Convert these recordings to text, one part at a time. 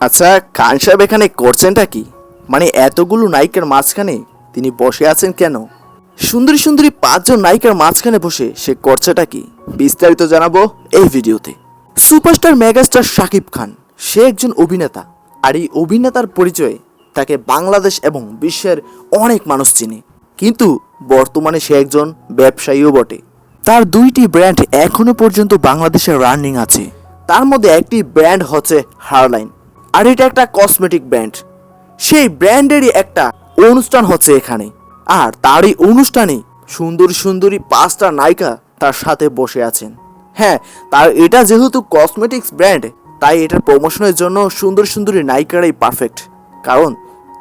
আচ্ছা খান সাহেব এখানে করছেনটা কি? মানে এতগুলো নায়িকার মাঝখানে তিনি বসে আছেন কেন? সুন্দরী সুন্দরী পাঁচজন নায়িকার মাঝখানে বসে সে করছেটা কি? বিস্তারিত জানাব এই ভিডিওতে। সুপারস্টার মেগাস্টার শাকিব খান, সে একজন অভিনেতা। আর এই অভিনেতার পরিচয়ে তাকে বাংলাদেশ এবং বিশ্বের অনেক মানুষ চিনে। কিন্তু বর্তমানে সে একজন ব্যবসায়ীও বটে। তার দুইটি ব্র্যান্ড এখনও পর্যন্ত বাংলাদেশে রানিং আছে। তার মধ্যে একটি ব্র্যান্ড হচ্ছে হারলাইন। আর এটা একটা কসমেটিক ব্র্যান্ড সেই ব্র্যান্ডেরই একটা অনুষ্ঠান হচ্ছে এখানে। আর তারই অনুষ্ঠানে সুন্দরী সুন্দরী পাঁচটা নায়িকা তার সাথে বসে আছেন। হ্যাঁ তার এটা যেহেতু কসমেটিক্স ব্র্যান্ড তাই এটার প্রমোশনের জন্য সুন্দর সুন্দরী নায়িকারাই পারফেক্ট কারণ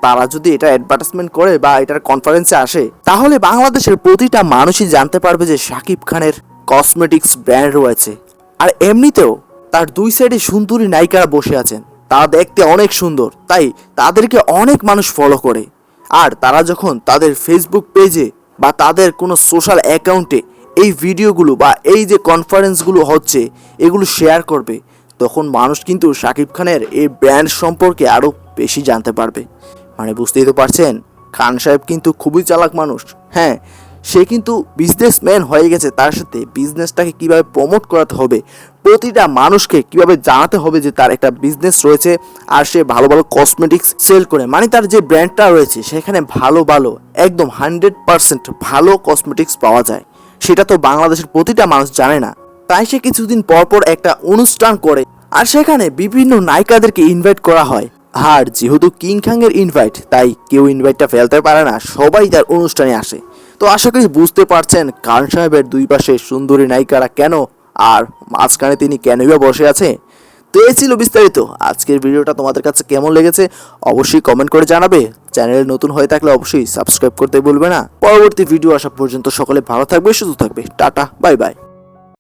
তারা যদি এটা অ্যাডভার্টাইজমেন্ট করে বা এটার কনফারেন্সে আসে, তাহলে বাংলাদেশের প্রতিটা মানুষই জানতে পারবে যে শাকিব খানের কসমেটিক্স ব্র্যান্ড রয়েছে। আর এমনিতেও তার দুই সাইডে সুন্দরী নায়িকারা বসে আছেন। তারা দেখতে অনেক সুন্দর। তাই তাদেরকে অনেক মানুষ ফলো করে। আর তারা যখন তাদের ফেসবুক পেজে বা তাদের কোনো সোশ্যাল অ্যাকাউন্টে এই ভিডিওগুলো বা এই যে কনফারেন্সগুলো হচ্ছে, এগুলো শেয়ার করবে, তখন মানুষ কিন্তু শাকিব খানের এই ব্র্যান্ড সম্পর্কে আরও বেশি জানতে পারবে। মানে বুঝতেই তো পারছেন, খান সাহেব কিন্তু খুবই চালাক মানুষ। হ্যাঁ সে কিন্তু বিজনেসম্যান হয়ে গেছে। তার সাথে বিজনেসটাকে কীভাবে প্রমোট করাতে হবে, প্রতিটা মানুষকে কীভাবে জানাতে হবে যে তার একটা বিজনেস রয়েছে আর সে ভালো ভালো কসমেটিক্স সেল করে। মানে তার যে ব্র্যান্ডটা রয়েছে, সেখানে ভালো ভালো, একদম হান্ড্রেড পারসেন্ট ভালো কসমেটিক্স পাওয়া যায়। সেটা তো বাংলাদেশের প্রতিটা মানুষ জানে না। তাই সে কিছুদিন পর পর একটা অনুষ্ঠান করে আর সেখানে বিভিন্ন নায়িকাদেরকে ইনভাইট করা হয়। আর যেহেতু কিং খাংয়ের ইনভাইট তাই কেউ ইনভাইটটা ফেলতে পারে না, সবাই তার অনুষ্ঠানে আসে। তো আশা করি বুঝতে পারছেন খান সাহেবের দুই পাশে সুন্দরী নায়িকারা কেন, আর মাঝখানে তিনি কেনই বা বসে আছে? তো এই ছিল বিস্তারিত। আজকের ভিডিওটা তোমাদের কাছে কেমন লেগেছে, অবশ্যই কমেন্ট করে জানাবে। চ্যানেল নতুন হয়ে থাকলে অবশ্যই সাবস্ক্রাইব করতে বলবে না। পরবর্তী ভিডিও আসা পর্যন্ত সকলে ভালো থাকবে, সুস্থ থাকবে। Tata bye bye